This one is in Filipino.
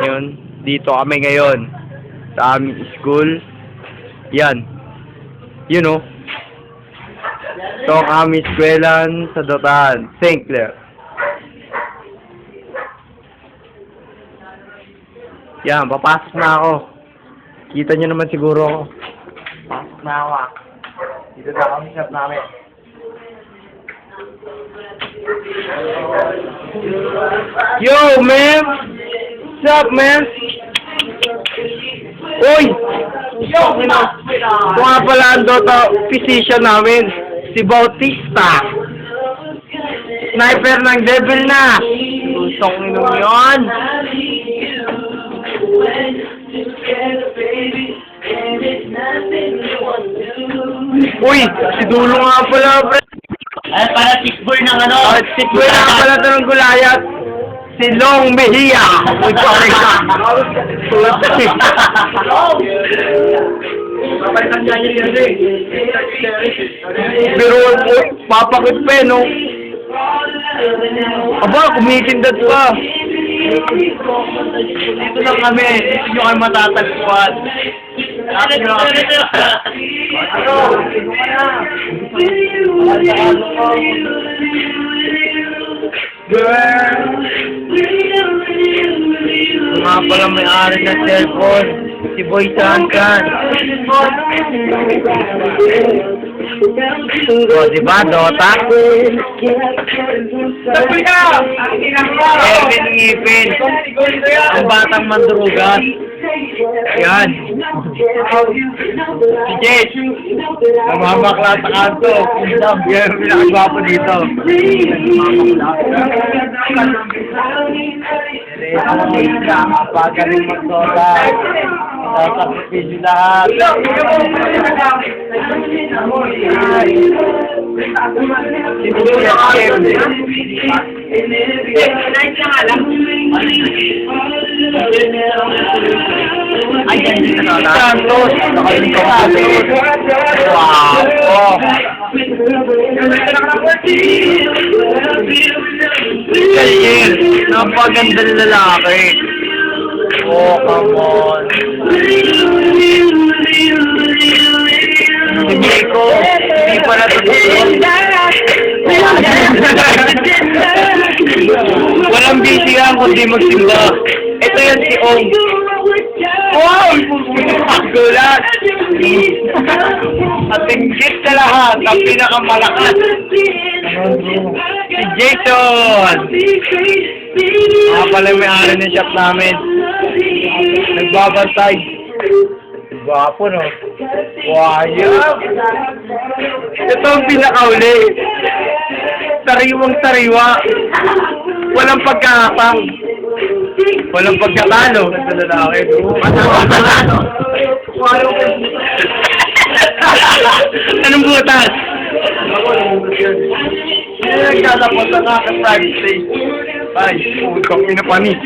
Yun, dito kami ngayon. Sa aming school. Yan. You know. Ang aming skwelan sa Dotaan. St. Clair. Yan, papasok na ako. Kita nyo naman siguro ako. Pasok na ako ah. Dito na kami shop namin. Yo, man! What's up, man? Uy! Yo, Ito nga pala ang Dota physician namin. Si Bautista. Sniper ng devil na. Lusong nyo yun. Uy! Si Dulo nga pala, pre. Ay, para tikboy ng ano. Oh, Kuya nga pala ito ng gulayat. Si Long Mejia. Sorry ka. Pero, uy, papakit pa eh, no? Aba, kumikindat pa. Dito lang kami. Dito nyo kayo matatagpuan. Akin. Ano? Na. Nga pala may-ari ng cellphone. Si Boy Sankan. O, di ba, Dota? Sabi ka! Erwin Ngipin. Ang batang mandrugas. Yan. Si Jess. Namamakla sa kanto. Yan, pinakagwapo dito. Napagaling magsola. Sasakripisyo lahat. Si Kuya Kim. Ay, yan din na Santos. Nakalimutan ko. Wow. Kayil. Napaganda lalaki. Oh, come on. Si Miko. Hindi pala totoo. Walang busy nga kundi magsimba. Ito yan si Ong. Wow! Gulat! At tinggit sa lahat, ang pinakamalakas. Si Jason! Mga pala may ari ng shop namin. Nagbabantay. Gwapo, no? Wayap! Ito ang pinakauli. Sariwang sariwa. Walang pagkakapang. Walang pagkakalo. Ito lalaki. Anong butas? Ako, namugot yan. Eh, nagkatapos na nga ka private stage. Ay, putang ina panis.